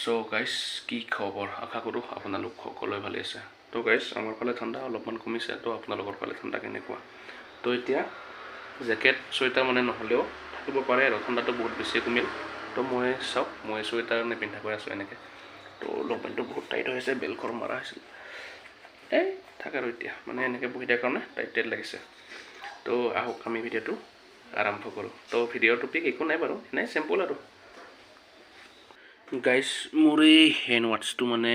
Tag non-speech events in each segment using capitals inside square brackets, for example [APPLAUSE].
চ' guys কি খবৰ? আশা কৰোঁ আপোনালোক সকলোৱে ভালে আছে। তো গাইজ আমাৰ ফালে ঠাণ্ডা অলপমান কমিছে তো আপোনালোকৰ ফালে ঠাণ্ডা কেনেকুৱা? তো এতিয়া জেকেট চুৱেটাৰ মানে নহ'লেও থাকিব পাৰে আৰু ঠাণ্ডাটো বহুত বেছি কমিল। তো মই চাওক মই চুৱেটাৰ নিপিন্ধাকৈ আছোঁ এনেকৈ। তো লংপেণ্টটো বহুত টাইট হৈ আছে বেলখৰ মাৰা হৈছিল। এই থাকে আৰু এতিয়া মানে এনেকৈ বহি দিয়াৰ কাৰণে টাইট টাইট লাগিছে। তো আহক আমি ভিডিঅ'টো আৰম্ভ কৰোঁ। তো ভিডিঅ'ৰ টপিক একো নাই বাৰু এনেই চিম্পল আৰু। গাইজ মোৰ এই হেণ্ড ৱাটছটো মানে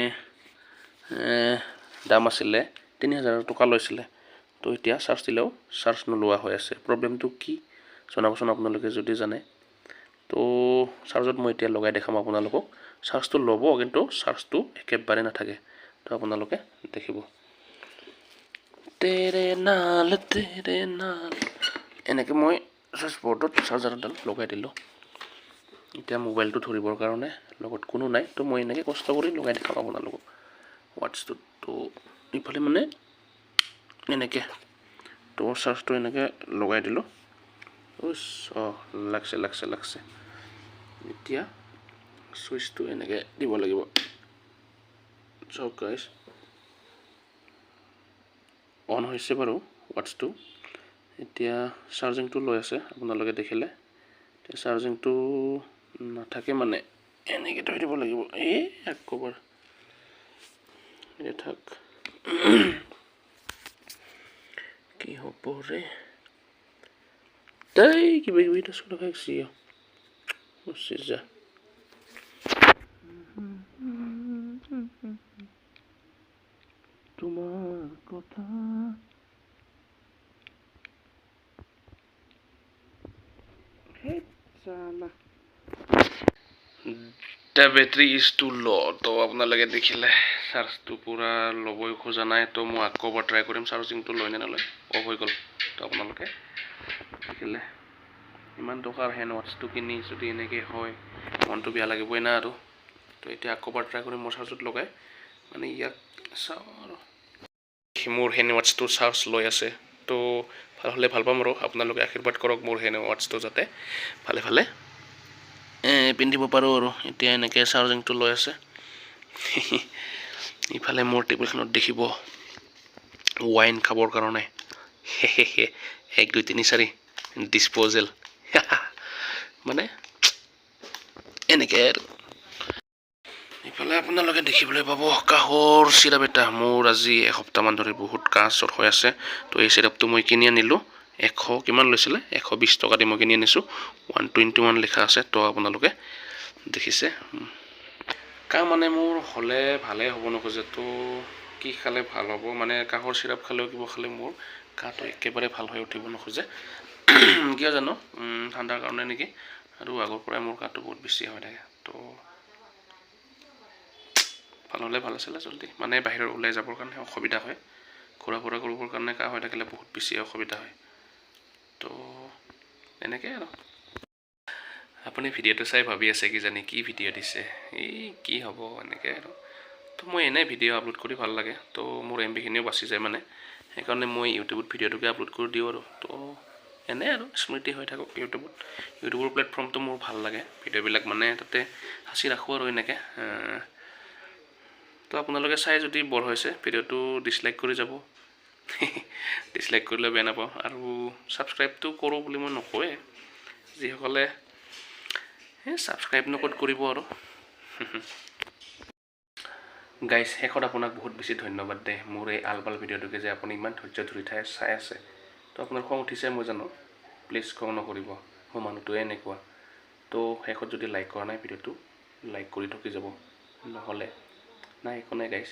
দাম আছিলে তিনি হাজাৰ টকা লৈছিলে। তো এতিয়া চাৰ্জ দিলেও চাৰ্জ নোলোৱা হৈ আছে। প্ৰব্লেমটো কি? জনাবচোন আপোনালোকে যদি জানে। তো চাৰ্জত মই এতিয়া লগাই দেখাম আপোনালোকক। চাৰ্জটো ল'ব কিন্তু চাৰ্জটো একেবাৰে নাথাকে। তো আপোনালোকে দেখিব। তেৰে নাল তেৰে নাল। এনেকৈ মই চাৰ্জ বৰ্ডত চাৰ্জাৰডাল লগাই দিলোঁ। এতিয়া মোবাইলটো ধৰিবৰ কাৰণে লগত কোনো নাই তো মই এনেকৈ কষ্ট কৰি লগাই দেখাম আপোনালোকক ৱাটছটোত তো ইফালে মানে এনেকৈ তো চাৰ্জটো এনেকৈ লগাই দিলোঁ। উচ অঁ লাগছে লাগছে লাগছে। এতিয়া ছুইচটো এনেকৈ দিব লাগিব। চাওক গাইজ অন হৈছে বাৰু ৱাটছটো এতিয়া চাৰ্জিংটো লৈ আছে আপোনালোকে দেখিলে। এতিয়া চাৰ্জিংটো নাথাকে মানে এনেকৈ থৈ দিব লাগিব। এই একবাৰ। এই থাক। কি হ'ব ৰে? তাই কিবা কিবি এটা চোলা খাইছি গুচি যা। তোমাৰ কথা হেই চালা the battery is too low তো আপোনালোকে দেখিলে চাৰ্জটো পূৰা ল'বই খোজা নাই। তো মই আকৌ এবাৰ ট্ৰাই কৰিম চাৰ্জিংটো লয় নে নলয়? অফ হৈ গ'ল। তো আপোনালোকে দেখিলে ইমান টকাৰ হেণ্ড ৱাটছটো কিনি যদি এনেকৈ হয়, মনটো বেয়া লাগিবই না আৰু। তো এতিয়া আকৌ এবাৰ ট্ৰাই কৰিম মোৰ চাৰ্জত লগাই। মানে ইয়াক চাওঁ আৰু। মোৰ হেণ্ড ৱাটছটো চাৰ্জ লৈ আছে। তো ভালো হ'লে ভালো পাম আৰু। আপোনালোকে আশীৰ্বাদ কৰক মোৰ হেণ্ড ৱাটছটো যাতে ভালে ভালে পিন্ধিব পাৰোঁ আৰু এতিয়া এনেকৈ চাৰ্জিংটো লৈ আছে ইফালে মোৰ টেবুলখনত দেখিব ৱাইন খাবৰ কাৰণে এক দুই তিনি চাৰি ডিছপ'জেল মানে এনেকৈ আৰু ইফালে আপোনালোকে দেখিবলৈ পাব কাঁহৰ চিৰাপ এটা মোৰ আজি এসপ্তাহমান ধৰি বহুত কাহ চৰ হৈ আছে তো এই চিৰাপটো মই কিনি আনিলোঁ এশ কিমান লৈছিলে? এশ বিছ টকা দি মই কিনি আনিছোঁ। ওৱান টুৱেণ্টি ওৱান লিখা আছে তো আপোনালোকে দেখিছে। কাহ মানে মোৰ হ'লে ভালে হ'ব নোখোজে তো কি খালে ভাল হ'ব? মানে কাঁহৰ চিৰাপ খালেও কিবা খালে মোৰ কাহটো একেবাৰে ভাল হৈ উঠিব নোখোজে। [CLEARS THROAT] কিয় জানো? ঠাণ্ডাৰ কাৰণে নেকি? আৰু আগৰ পৰাই মোৰ কাহটো বহুত বেছি হৈ থাকে তো ভাল হ'লে ভাল আছিলে জল্দি। মানে বাহিৰত ওলাই যাবৰ কাৰণে অসুবিধা হয়। ঘূৰা ফুৰা কৰিবৰ কাৰণে কাহ হৈ থাকিলে বহুত বেছি অসুবিধা হয়। তো এনেকৈ আৰু। আপুনি ভিডিঅ'টো চাই ভাবি আছে কিজানি কি ভিডিঅ' দিছে? এই কি হ'ব এনেকৈ আৰু। তো মই এনেই ভিডিঅ' আপলোড কৰি ভাল লাগে। তো মোৰ এম বিখিনিও বাচি যায় মানে। সেইকাৰণে মই ইউটিউবত ভিডিঅ'টোকে আপলোড কৰি দিওঁ আৰু। তো এনেই আৰু স্মৃতি হৈ থাকক ইউটিউবত ইউটিউবৰ প্লেটফৰ্মটো মোৰ ভাল লাগে। ভিডিঅ'বিলাক মানে তাতে সাঁচি ৰাখোঁ আৰু এনেকৈ। তো আপোনালোকে চাই যদি বৰ হৈছে ভিডিঅ'টো ডিছলাইক কৰি যাব। ডিছলাইক কৰিলে বেয়া নাপাওঁ। আৰু ছাবস্ক্ৰাইবটো কৰোঁ বুলি মই নকওঁৱেই। যিসকলে এই ছাবস্ক্ৰাইব নকত কৰিব আৰু। গাইজ শেষত আপোনাক বহুত বেছি ধন্যবাদ দে। মোৰ এই আলবাল ভিডিঅ'টোকে যে আপুনি ইমান ধৈৰ্য ধৰি ঠাই চাই আছে। তো আপোনাৰ খং উঠিছে মই জানো। প্লিজ খং নকৰিব। মোৰ মানুহটোৱে এনেকুৱা। তো শেষত যদি লাইক কৰা নাই ভিডিঅ'টো লাইক কৰি থকি যাব। নহ'লে। নাই একো নাই গাইজ